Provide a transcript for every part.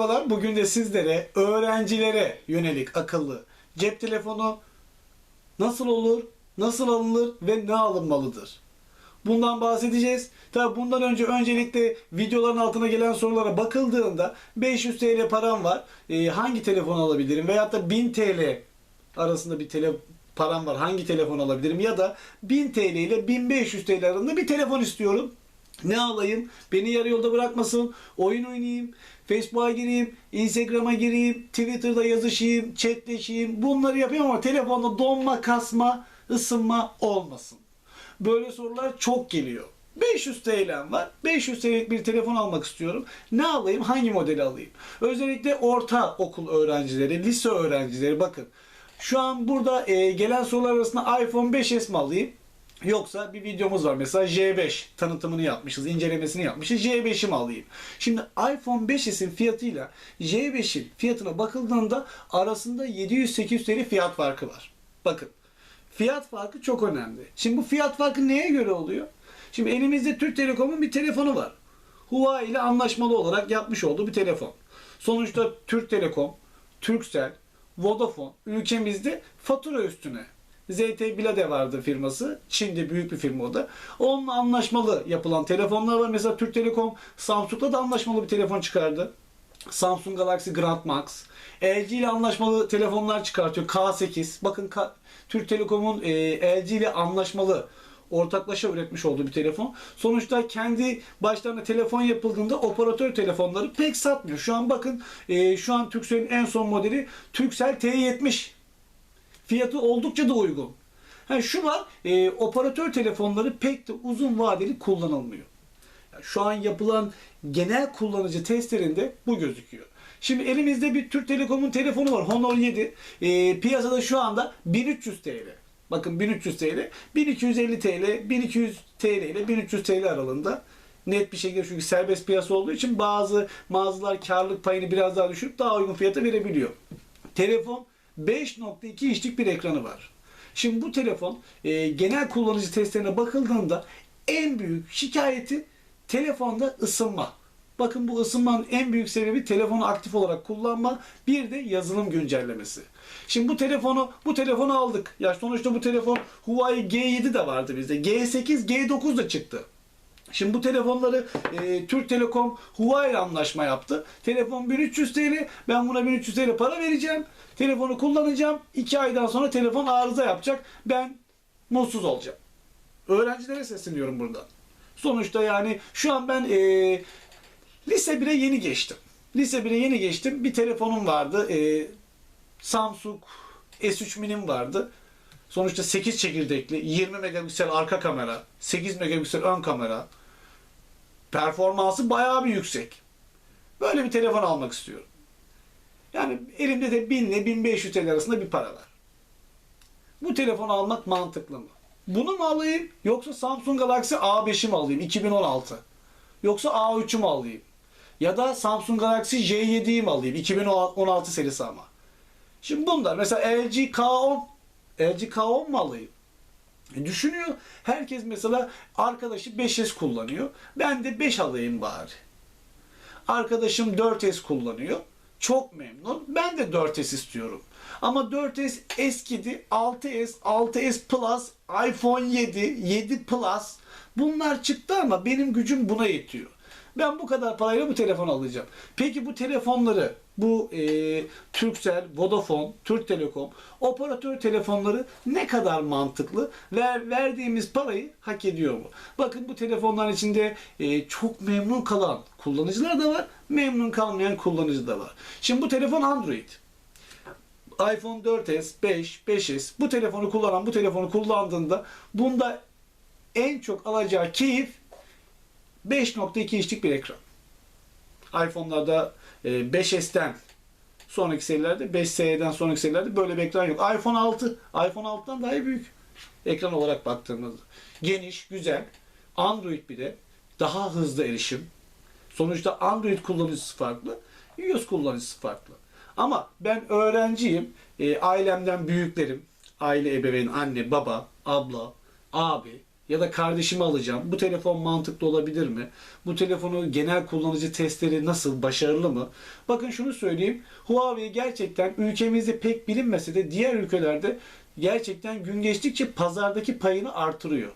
Merhabalar. Bugün de sizlere öğrencilere yönelik akıllı cep telefonu nasıl olur, nasıl alınır ve ne alınmalıdır? Bundan bahsedeceğiz. Tabi bundan önce öncelikle videoların altına gelen sorulara bakıldığında 500 TL param var. Ee, hangi telefon alabilirim? Veyahut da 1000 TL arasında bir tele param var. Hangi telefon alabilirim? Ya da 1000 TL ile 1500 TL arasında bir telefon istiyorum. Ne alayım? Beni yarı yolda bırakmasın. Oyun oynayayım. Facebook'a gireyim. Instagram'a gireyim. Twitter'da yazışayım. Chatleşeyim. Bunları yapayım ama telefonda donma, kasma, ısınma olmasın. Böyle sorular çok geliyor. 500 TL'm var. 500 TL'lik bir telefon almak istiyorum. Ne alayım? Hangi modeli alayım? Özellikle orta okul öğrencileri, lise öğrencileri bakın. Şu an burada e, gelen sorular arasında iPhone 5s mi alayım? Yoksa bir videomuz var mesela J5 tanıtımını yapmışız, incelemesini yapmışız. J5'i mi alayım? Şimdi iPhone 5s'in fiyatıyla J5'in fiyatına bakıldığında arasında 700-800 TL fiyat farkı var. Bakın fiyat farkı çok önemli. Şimdi bu fiyat farkı neye göre oluyor? Şimdi elimizde Türk Telekom'un bir telefonu var. Huawei ile anlaşmalı olarak yapmış olduğu bir telefon. Sonuçta Türk Telekom, Turkcell, Vodafone ülkemizde fatura üstüne. ZT Bilade vardı firması. Çin'de büyük bir firma o da. Onunla anlaşmalı yapılan telefonlar var. Mesela Türk Telekom Samsung'la da anlaşmalı bir telefon çıkardı. Samsung Galaxy Grand Max. LG ile anlaşmalı telefonlar çıkartıyor. K8. Bakın K- Türk Telekom'un e, LG ile anlaşmalı ortaklaşa üretmiş olduğu bir telefon. Sonuçta kendi başlarına telefon yapıldığında operatör telefonları pek satmıyor. Şu an bakın e, şu an Turkcell'in en son modeli Turkcell T70. Fiyatı oldukça da uygun. Ha, şu var, e, operatör telefonları pek de uzun vadeli kullanılmıyor. Yani şu an yapılan genel kullanıcı testlerinde bu gözüküyor. Şimdi elimizde bir Türk Telekom'un telefonu var. Honor 7. E, piyasada şu anda 1300 TL. Bakın 1300 TL. 1250 TL, 1200 TL ile 1300 TL aralığında net bir şekilde çünkü serbest piyasa olduğu için bazı mağazalar karlılık payını biraz daha düşürüp daha uygun fiyata verebiliyor. Telefon 5.2 inçlik bir ekranı var. Şimdi bu telefon e, genel kullanıcı testlerine bakıldığında en büyük şikayeti telefonda ısınma. Bakın bu ısınmanın en büyük sebebi telefonu aktif olarak kullanma, bir de yazılım güncellemesi. Şimdi bu telefonu bu telefonu aldık. Ya sonuçta bu telefon Huawei G7 de vardı bizde. G8, G9 da çıktı. Şimdi bu telefonları e, Türk Telekom Huawei anlaşma yaptı. Telefon 1300 TL. Ben buna 1300 TL para vereceğim. Telefonu kullanacağım. 2 aydan sonra telefon arıza yapacak. Ben mutsuz olacağım. Öğrencilere sesleniyorum buradan. Sonuçta yani şu an ben e, lise 1'e yeni geçtim. Lise 1'e yeni geçtim. Bir telefonum vardı. E, Samsung S3 Mini'm vardı. Sonuçta 8 çekirdekli, 20 megapiksel arka kamera, 8 megapiksel ön kamera. Performansı bayağı bir yüksek. Böyle bir telefon almak istiyorum. Yani elimde de 1000 ile 1500 TL arasında bir para var. Bu telefonu almak mantıklı mı? Bunu mu alayım yoksa Samsung Galaxy A5'i mi alayım 2016? Yoksa A3'ü mü alayım? Ya da Samsung Galaxy J7'yi mi alayım 2016 serisi ama? Şimdi bunlar mesela LG K10 LG K10 mu alayım? Düşünüyor. Herkes mesela arkadaşı 5S kullanıyor. Ben de 5 alayım bari. Arkadaşım 4S kullanıyor. Çok memnun. Ben de 4S istiyorum. Ama 4S eskidi. 6S, 6S Plus, iPhone 7, 7 Plus. Bunlar çıktı ama benim gücüm buna yetiyor. Ben bu kadar parayla bu telefonu alacağım. Peki bu telefonları, bu e, Turkcell, Vodafone, Türk Telekom, operatör telefonları ne kadar mantıklı? Ver, verdiğimiz parayı hak ediyor mu? Bakın bu telefonların içinde e, çok memnun kalan kullanıcılar da var, memnun kalmayan kullanıcı da var. Şimdi bu telefon Android iPhone 4S, 5, 5S bu telefonu kullanan bu telefonu kullandığında bunda en çok alacağı keyif 5.2 inçlik bir ekran. iPhone'larda e, 5S'ten sonraki serilerde 5S'den sonraki serilerde böyle bir ekran yok. iPhone 6, iPhone 6'dan daha büyük ekran olarak baktığımızda. Geniş, güzel. Android bir de daha hızlı erişim. Sonuçta Android kullanıcısı farklı, iOS kullanıcısı farklı. Ama ben öğrenciyim. E, ailemden büyüklerim, aile ebeveyn, anne, baba, abla, abi ya da kardeşimi alacağım. Bu telefon mantıklı olabilir mi? Bu telefonu genel kullanıcı testleri nasıl? Başarılı mı? Bakın şunu söyleyeyim. Huawei gerçekten ülkemizde pek bilinmese de diğer ülkelerde gerçekten gün geçtikçe pazardaki payını artırıyor.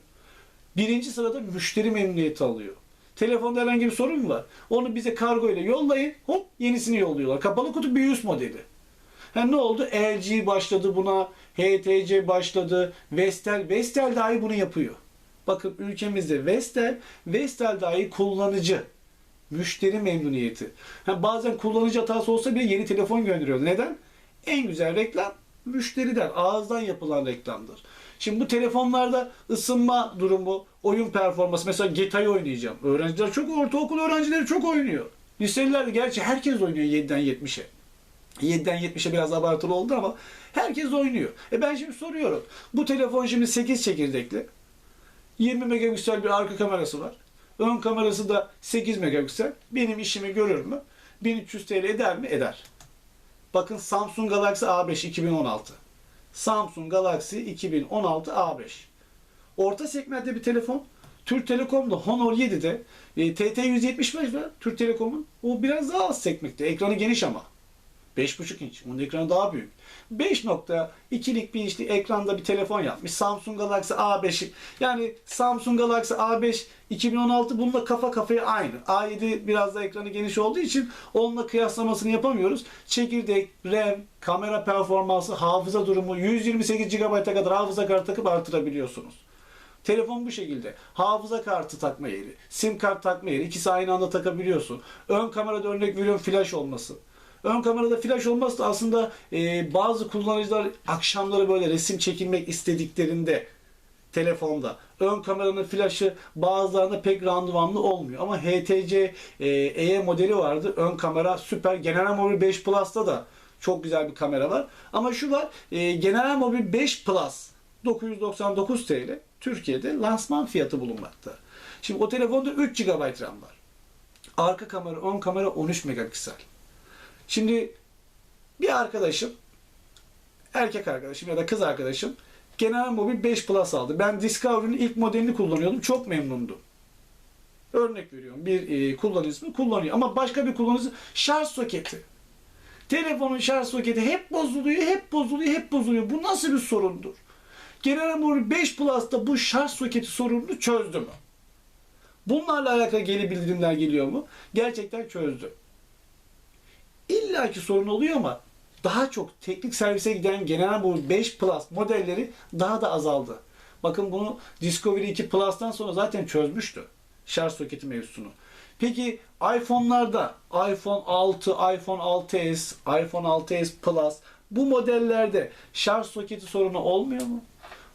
Birinci sırada müşteri memnuniyeti alıyor. Telefonda herhangi bir sorun mu var? Onu bize kargo ile yollayın. Hop yenisini yolluyorlar. Kapalı kutu bir üst modeli. Ha ne oldu? LG başladı buna, HTC başladı, Vestel, Vestel dahi bunu yapıyor. Bakın ülkemizde Vestel, Vestel dahi kullanıcı. Müşteri memnuniyeti. Ha, bazen kullanıcı hatası olsa bile yeni telefon gönderiyor. Neden? En güzel reklam müşteriden, ağızdan yapılan reklamdır. Şimdi bu telefonlarda ısınma durumu, oyun performansı. Mesela GTA'yı oynayacağım. Öğrenciler çok, ortaokul öğrencileri çok oynuyor. Liseliler gerçi herkes oynuyor 7'den 70'e. 7'den 70'e biraz abartılı oldu ama herkes oynuyor. E ben şimdi soruyorum. Bu telefon şimdi 8 çekirdekli. 20 megapiksel bir arka kamerası var. Ön kamerası da 8 megapiksel. Benim işimi görür mü? 1300 TL eder mi? Eder. Bakın Samsung Galaxy A5 2016. Samsung Galaxy 2016 A5. Orta segmentte bir telefon. Türk Telekom'da Honor 7'de e, TT175 var Türk Telekom'un. O biraz daha az segmentte. Ekranı geniş ama. 5.5 inç. Onun ekranı daha büyük. 5.2'lik bir inçli ekranda bir telefon yapmış. Samsung Galaxy A5. Yani Samsung Galaxy A5 2016 bununla kafa kafaya aynı. A7 biraz da ekranı geniş olduğu için onunla kıyaslamasını yapamıyoruz. Çekirdek, RAM, kamera performansı, hafıza durumu 128 GB'a kadar hafıza kartı takıp artırabiliyorsunuz. Telefon bu şekilde. Hafıza kartı takma yeri, sim kart takma yeri ikisi aynı anda takabiliyorsun. Ön kamerada örnek veriyorum flash olması. Ön kamerada flash olması da aslında e, bazı kullanıcılar akşamları böyle resim çekilmek istediklerinde telefonda ön kameranın flaşı bazılarında pek randımanlı olmuyor. Ama HTC e, EE modeli vardı. Ön kamera süper. General Mobil 5 Plus'ta da çok güzel bir kamera var. Ama şu var. E, General Mobil 5 Plus 999 TL Türkiye'de lansman fiyatı bulunmakta. Şimdi o telefonda 3 GB RAM var. Arka kamera, ön kamera 13 megapiksel. Şimdi bir arkadaşım, erkek arkadaşım ya da kız arkadaşım General Mobil 5 Plus aldı. Ben Discovery'nin ilk modelini kullanıyordum. Çok memnundum. Örnek veriyorum. Bir e, kullanıcı kullanıyor. Ama başka bir kullanıcı şarj soketi. Telefonun şarj soketi hep bozuluyor, hep bozuluyor, hep bozuluyor. Bu nasıl bir sorundur? General Mobil 5 Plus'ta bu şarj soketi sorununu çözdü mü? Bunlarla alakalı geri bildirimler geliyor mu? Gerçekten çözdü. İlla ki sorun oluyor ama daha çok teknik servise giden General Mobil 5 Plus modelleri daha da azaldı. Bakın bunu Discovery 2 Plus'tan sonra zaten çözmüştü. Şarj soketi mevzusunu. Peki iPhone'larda iPhone 6, iPhone 6s, iPhone 6s Plus bu modellerde şarj soketi sorunu olmuyor mu?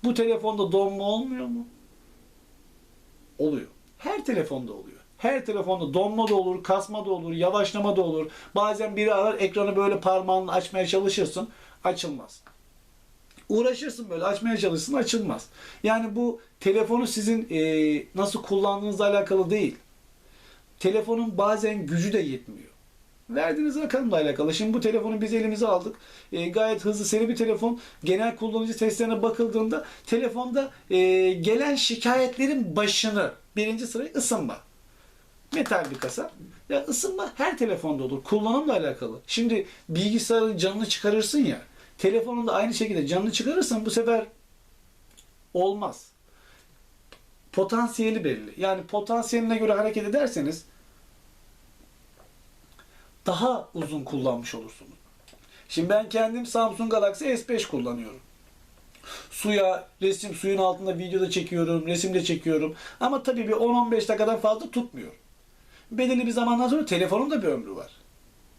Bu telefonda donma olmuyor mu? Oluyor. Her telefonda oluyor. Her telefonda donma da olur, kasma da olur, yavaşlama da olur. Bazen biri arar ekranı böyle parmağınla açmaya çalışırsın, açılmaz. Uğraşırsın böyle açmaya çalışsın açılmaz. Yani bu telefonu sizin e, nasıl kullandığınızla alakalı değil. Telefonun bazen gücü de yetmiyor. Verdiğiniz rakamla alakalı. Şimdi bu telefonu biz elimize aldık. E, gayet hızlı seri bir telefon. Genel kullanıcı testlerine bakıldığında telefonda e, gelen şikayetlerin başını birinci sırayı ısınma. Metal bir kasa. Ya ısınma her telefonda olur. Kullanımla alakalı. Şimdi bilgisayarın canını çıkarırsın ya. Telefonun da aynı şekilde canını çıkarırsan bu sefer olmaz. Potansiyeli belli. Yani potansiyeline göre hareket ederseniz daha uzun kullanmış olursunuz. Şimdi ben kendim Samsung Galaxy S5 kullanıyorum. Suya, resim suyun altında videoda çekiyorum, resimde çekiyorum. Ama tabii bir 10-15 dakikadan fazla tutmuyor. Belirli bir zamandan sonra telefonun da bir ömrü var.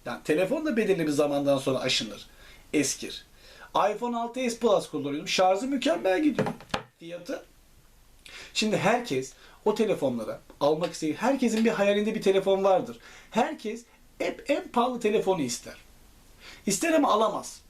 Yani telefon da belirli bir zamandan sonra aşınır, eskir. iPhone 6s Plus kullanıyorum. Şarjı mükemmel gidiyor. Fiyatı. Şimdi herkes o telefonlara almak isteyen, herkesin bir hayalinde bir telefon vardır. Herkes hep en pahalı telefonu ister. İster ama alamaz.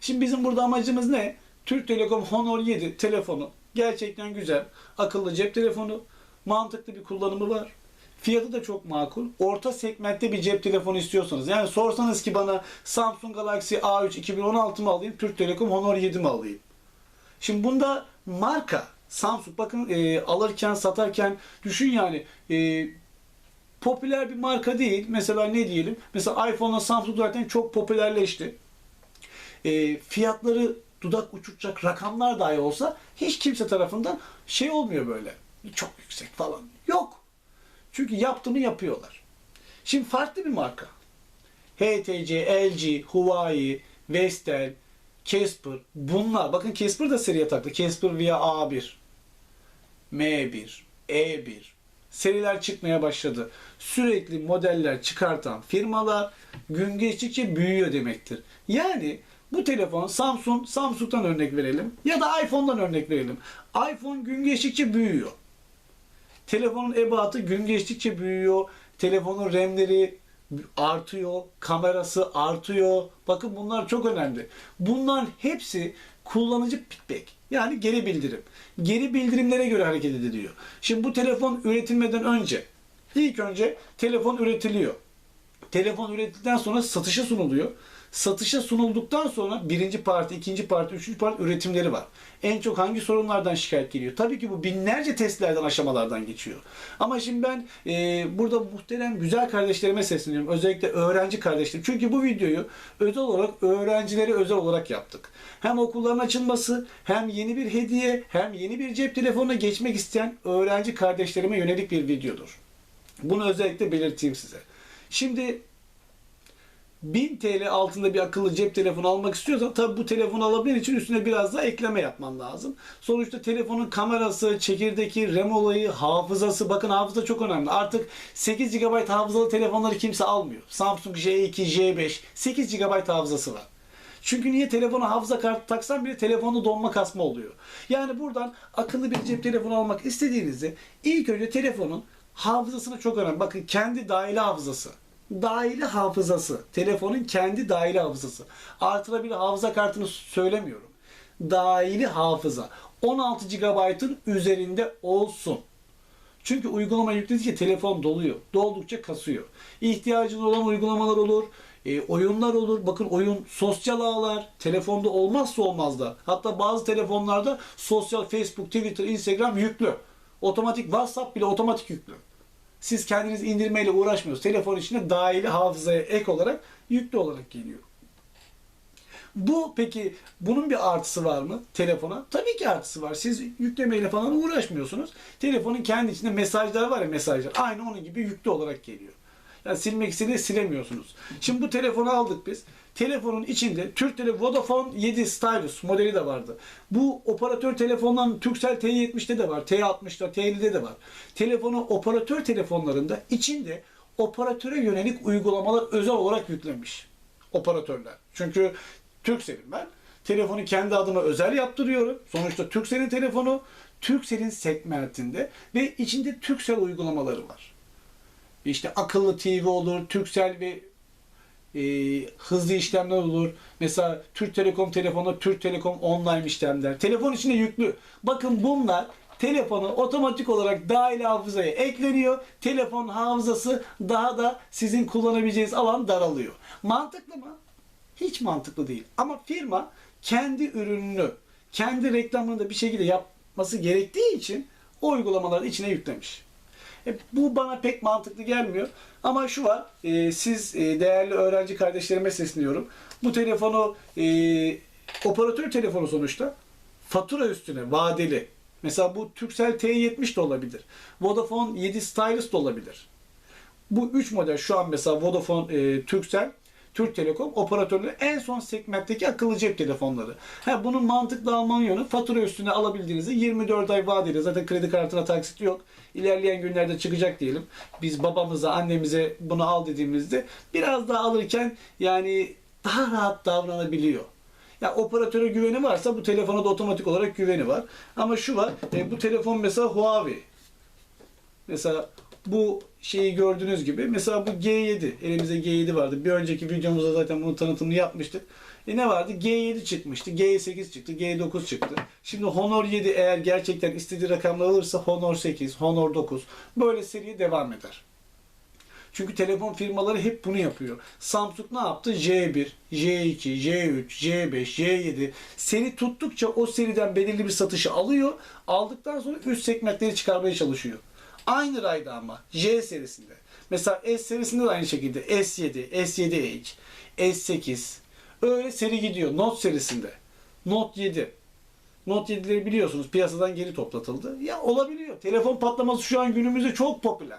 Şimdi bizim burada amacımız ne? Türk Telekom Honor 7 telefonu gerçekten güzel. Akıllı cep telefonu. Mantıklı bir kullanımı var. Fiyatı da çok makul. Orta segmentte bir cep telefonu istiyorsanız. Yani sorsanız ki bana Samsung Galaxy A3 2016 mı alayım, Türk Telekom Honor 7 mi alayım? Şimdi bunda marka Samsung bakın e, alırken satarken düşün yani e, popüler bir marka değil. Mesela ne diyelim? Mesela iPhone'la Samsung zaten çok popülerleşti. E, fiyatları dudak uçuracak rakamlar dahi olsa hiç kimse tarafından şey olmuyor böyle. Çok yüksek falan. Çünkü yaptığını yapıyorlar. Şimdi farklı bir marka. HTC, LG, Huawei, Vestel, Casper bunlar. Bakın Casper da seriye taktı. Casper Via A1, M1, E1 seriler çıkmaya başladı. Sürekli modeller çıkartan firmalar gün geçtikçe büyüyor demektir. Yani bu telefon Samsung, Samsung'dan örnek verelim ya da iPhone'dan örnek verelim. iPhone gün geçtikçe büyüyor. Telefonun ebatı gün geçtikçe büyüyor. Telefonun RAM'leri artıyor, kamerası artıyor. Bakın bunlar çok önemli. Bunların hepsi kullanıcı feedback. Yani geri bildirim. Geri bildirimlere göre hareket ediliyor. Şimdi bu telefon üretilmeden önce ilk önce telefon üretiliyor. Telefon üretildikten sonra satışa sunuluyor. Satışa sunulduktan sonra birinci parti, ikinci parti, üçüncü parti üretimleri var. En çok hangi sorunlardan şikayet geliyor? Tabii ki bu binlerce testlerden, aşamalardan geçiyor. Ama şimdi ben e, burada muhterem güzel kardeşlerime sesleniyorum. Özellikle öğrenci kardeşlerim. Çünkü bu videoyu özel olarak öğrencilere özel olarak yaptık. Hem okulların açılması, hem yeni bir hediye, hem yeni bir cep telefonuna geçmek isteyen öğrenci kardeşlerime yönelik bir videodur. Bunu özellikle belirteyim size. Şimdi 1000 TL altında bir akıllı cep telefonu almak istiyorsan tabi bu telefonu alabilmen için üstüne biraz daha ekleme yapman lazım. Sonuçta telefonun kamerası, çekirdeki RAM olayı, hafızası bakın hafıza çok önemli. Artık 8 GB hafızalı telefonları kimse almıyor. Samsung J2, J5 8 GB hafızası var. Çünkü niye telefona hafıza kartı taksan bile telefonda donma kasma oluyor. Yani buradan akıllı bir cep telefonu almak istediğinizde ilk önce telefonun hafızasına çok önemli. Bakın kendi dahili hafızası dahili hafızası. Telefonun kendi dahili hafızası. Artırabilir hafıza kartını söylemiyorum. Dahili hafıza. 16 GB'ın üzerinde olsun. Çünkü uygulama yükledikçe telefon doluyor. Doldukça kasıyor. İhtiyacın olan uygulamalar olur. E, oyunlar olur. Bakın oyun sosyal ağlar. Telefonda olmazsa olmazlar. Hatta bazı telefonlarda sosyal Facebook, Twitter, Instagram yüklü. Otomatik WhatsApp bile otomatik yüklü. Siz kendiniz indirmeyle uğraşmıyorsunuz. Telefon içinde dahili hafızaya ek olarak yüklü olarak geliyor. Bu peki bunun bir artısı var mı telefona? Tabii ki artısı var. Siz yüklemeyle falan uğraşmıyorsunuz. Telefonun kendi içinde mesajlar var ya mesajlar. Aynı onun gibi yüklü olarak geliyor. Yani silmek istediğinde silemiyorsunuz. Şimdi bu telefonu aldık biz. Telefonun içinde Türk Tele Vodafone 7 Stylus modeli de vardı. Bu operatör telefondan Turkcell T70'te de var, T60'da, T50'de de var. Telefonu operatör telefonlarında içinde operatöre yönelik uygulamalar özel olarak yüklemiş operatörler. Çünkü Turkcell'im ben. Telefonu kendi adıma özel yaptırıyorum. Sonuçta Turkcell'in telefonu Turkcell'in segmentinde ve içinde Turkcell uygulamaları var. İşte akıllı TV olur, Turkcell ve e, hızlı işlemler olur. Mesela Türk Telekom telefonunda Türk Telekom online işlemler. Telefon içinde yüklü. Bakın bunlar telefonu otomatik olarak dahil hafızaya ekleniyor. Telefon hafızası daha da sizin kullanabileceğiniz alan daralıyor. Mantıklı mı? Hiç mantıklı değil. Ama firma kendi ürününü, kendi reklamını da bir şekilde yapması gerektiği için o uygulamaları içine yüklemiş. E, bu bana pek mantıklı gelmiyor. Ama şu var, e, siz e, değerli öğrenci kardeşlerime sesleniyorum. Bu telefonu e, operatör telefonu sonuçta fatura üstüne vadeli. Mesela bu Turkcell T70 de olabilir. Vodafone 7 Stylus da olabilir. Bu 3 model şu an mesela Vodafone, e, Turkcell, Türk Telekom operatörleri en son segmentteki akıllı cep telefonları. Ha, bunun mantıklı alman yönü fatura üstüne alabildiğinizde 24 ay vadeli. Zaten kredi kartına taksit yok. İlerleyen günlerde çıkacak diyelim. Biz babamıza, annemize bunu al dediğimizde biraz daha alırken yani daha rahat davranabiliyor. Ya operatöre güveni varsa bu telefona da otomatik olarak güveni var. Ama şu var, e, bu telefon mesela Huawei. Mesela bu şeyi gördüğünüz gibi mesela bu G7 elimizde G7 vardı. Bir önceki videomuzda zaten bunun tanıtımını yapmıştık. E ne vardı? G7 çıkmıştı. G8 çıktı. G9 çıktı. Şimdi Honor 7 eğer gerçekten istediği rakamları alırsa Honor 8, Honor 9 böyle seriye devam eder. Çünkü telefon firmaları hep bunu yapıyor. Samsung ne yaptı? J1, J2, J3, J5, J7 seni tuttukça o seriden belirli bir satışı alıyor. Aldıktan sonra üst segmentleri çıkarmaya çalışıyor. Aynı rayda ama J serisinde. Mesela S serisinde de aynı şekilde S7, S7H, S8 öyle seri gidiyor. Note serisinde. Note 7. Note 7'leri biliyorsunuz piyasadan geri toplatıldı. Ya olabiliyor. Telefon patlaması şu an günümüzde çok popüler.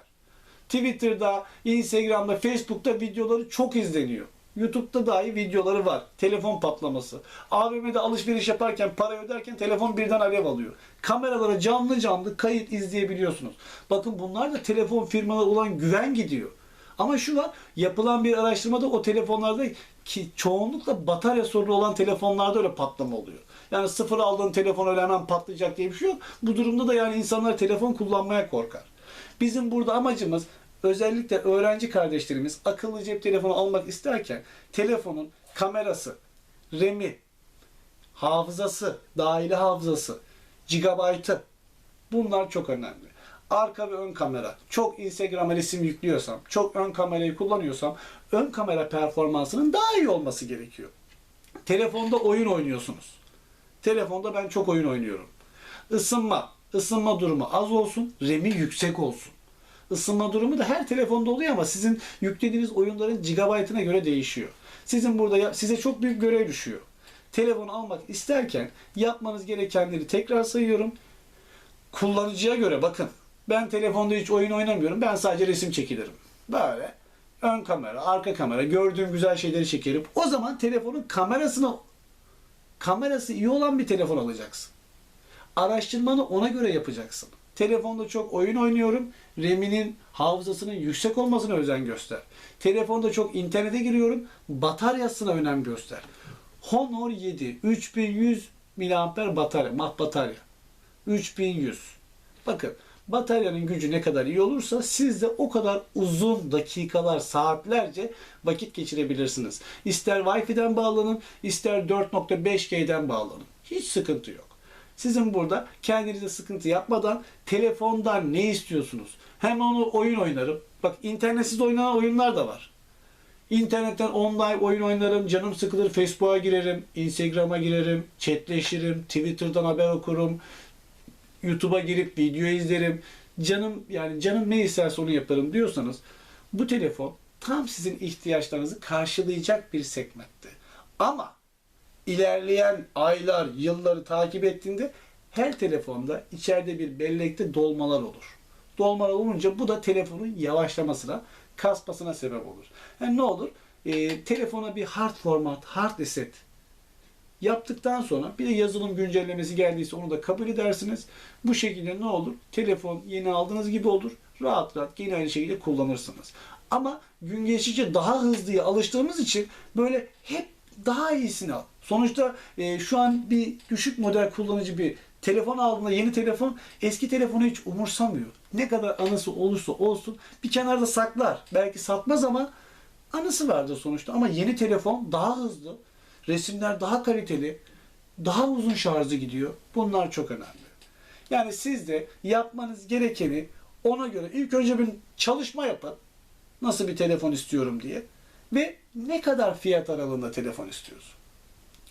Twitter'da, Instagram'da, Facebook'ta videoları çok izleniyor. YouTube'da dahi videoları var. Telefon patlaması. AVM'de alışveriş yaparken, para öderken telefon birden alev alıyor. Kameralara canlı canlı kayıt izleyebiliyorsunuz. Bakın bunlar da telefon firmaları olan güven gidiyor. Ama şu var, yapılan bir araştırmada o telefonlarda ki çoğunlukla batarya sorunu olan telefonlarda öyle patlama oluyor. Yani sıfır aldığın telefon öyle hemen patlayacak diye bir şey yok. Bu durumda da yani insanlar telefon kullanmaya korkar. Bizim burada amacımız özellikle öğrenci kardeşlerimiz akıllı cep telefonu almak isterken telefonun kamerası, RAM'i, hafızası, dahili hafızası, gigabaytı bunlar çok önemli. Arka ve ön kamera. Çok Instagram'a resim yüklüyorsam, çok ön kamerayı kullanıyorsam ön kamera performansının daha iyi olması gerekiyor. Telefonda oyun oynuyorsunuz. Telefonda ben çok oyun oynuyorum. Isınma, ısınma durumu az olsun, RAM'i yüksek olsun. Isınma durumu da her telefonda oluyor ama sizin yüklediğiniz oyunların gigabaytına göre değişiyor. Sizin burada size çok büyük görev düşüyor. Telefon almak isterken yapmanız gerekenleri tekrar sayıyorum. Kullanıcıya göre bakın. Ben telefonda hiç oyun oynamıyorum. Ben sadece resim çekilirim. Böyle ön kamera, arka kamera, gördüğüm güzel şeyleri çekerim. O zaman telefonun kamerasını kamerası iyi olan bir telefon alacaksın. Araştırmanı ona göre yapacaksın. Telefonda çok oyun oynuyorum. RAM'inin hafızasının yüksek olmasına özen göster. Telefonda çok internete giriyorum. Bataryasına önem göster. Honor 7 3100 mAh batarya, mah batarya. 3100. Bakın bataryanın gücü ne kadar iyi olursa siz de o kadar uzun dakikalar, saatlerce vakit geçirebilirsiniz. İster Wi-Fi'den bağlanın, ister 4.5G'den bağlanın. Hiç sıkıntı yok. Sizin burada kendinize sıkıntı yapmadan telefondan ne istiyorsunuz? Hem onu oyun oynarım. Bak internetsiz oynanan oyunlar da var. İnternetten online oyun oynarım, canım sıkılır Facebook'a girerim, Instagram'a girerim, chatleşirim, Twitter'dan haber okurum, YouTube'a girip video izlerim. Canım yani canım ne isterse onu yaparım diyorsanız bu telefon tam sizin ihtiyaçlarınızı karşılayacak bir segmentte. Ama ilerleyen aylar, yılları takip ettiğinde her telefonda içeride bir bellekte dolmalar olur. Dolmalar olunca bu da telefonun yavaşlamasına, kasmasına sebep olur. Yani ne olur? Ee, telefona bir hard format, hard reset yaptıktan sonra bir de yazılım güncellemesi geldiyse onu da kabul edersiniz. Bu şekilde ne olur? Telefon yeni aldığınız gibi olur. Rahat rahat yine aynı şekilde kullanırsınız. Ama gün geçtikçe daha hızlıya alıştığımız için böyle hep daha iyisini al. Sonuçta e, şu an bir düşük model kullanıcı bir telefon aldığında yeni telefon eski telefonu hiç umursamıyor. Ne kadar anısı olursa olsun bir kenarda saklar. Belki satmaz ama anısı vardır sonuçta. Ama yeni telefon daha hızlı, resimler daha kaliteli, daha uzun şarjı gidiyor. Bunlar çok önemli. Yani siz de yapmanız gerekeni ona göre ilk önce bir çalışma yapın. Nasıl bir telefon istiyorum diye. Ve ne kadar fiyat aralığında telefon istiyorsun?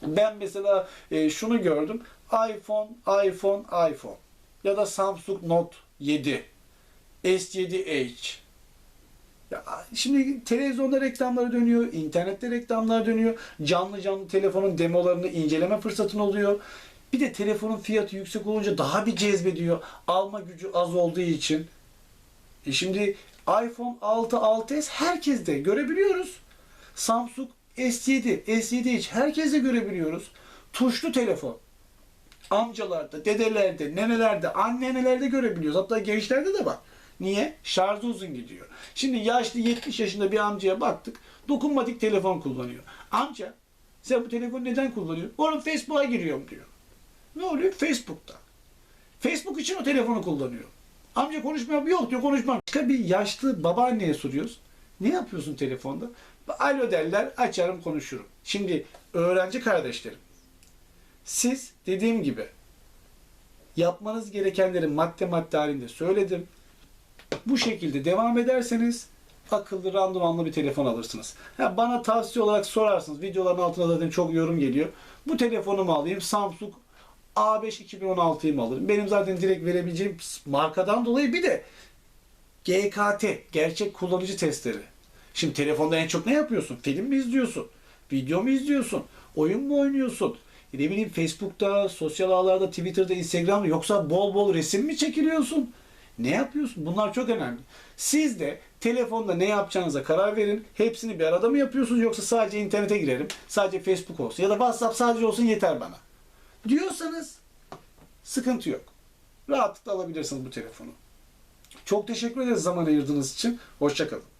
Ben mesela e, şunu gördüm. iPhone, iPhone, iPhone. Ya da Samsung Note 7. S7H. Ya şimdi televizyonda reklamları dönüyor, internette reklamlar dönüyor. Canlı canlı telefonun demolarını inceleme fırsatın oluyor. Bir de telefonun fiyatı yüksek olunca daha bir cezbediyor. Alma gücü az olduğu için. E şimdi iPhone 6, 6s herkes de görebiliyoruz. Samsung S7, S7 hiç herkes de görebiliyoruz. Tuşlu telefon. Amcalarda, dedelerde, nenelerde, annenelerde görebiliyoruz. Hatta gençlerde de var. Niye? Şarjı uzun gidiyor. Şimdi yaşlı 70 yaşında bir amcaya baktık. Dokunmatik telefon kullanıyor. Amca sen bu telefonu neden kullanıyorsun? Oğlum Facebook'a giriyorum diyor. Ne oluyor? Facebook'ta. Facebook için o telefonu kullanıyor. Amca konuşmuyor. Yok diyor konuşmam. Başka bir yaşlı babaanneye soruyoruz. Ne yapıyorsun telefonda? Alo derler açarım konuşurum. Şimdi öğrenci kardeşlerim siz dediğim gibi yapmanız gerekenleri madde madde halinde söyledim. Bu şekilde devam ederseniz akıllı randımanlı bir telefon alırsınız. Ha, bana tavsiye olarak sorarsınız. Videoların altına zaten çok yorum geliyor. Bu telefonu mu alayım? Samsung A5 2016'yı mı alırım? Benim zaten direkt verebileceğim markadan dolayı bir de GKT, gerçek kullanıcı testleri. Şimdi telefonda en çok ne yapıyorsun? Film mi izliyorsun? Video mu izliyorsun? Oyun mu oynuyorsun? E Ne bileyim Facebook'ta, sosyal ağlarda, Twitter'da, Instagram'da yoksa bol bol resim mi çekiliyorsun? Ne yapıyorsun? Bunlar çok önemli. Siz de telefonda ne yapacağınıza karar verin. Hepsini bir arada mı yapıyorsunuz yoksa sadece internete girerim, sadece Facebook olsun ya da WhatsApp sadece olsun yeter bana. Diyorsanız sıkıntı yok. Rahatlıkla alabilirsiniz bu telefonu. Çok teşekkür ederiz zaman ayırdığınız için. Hoşçakalın.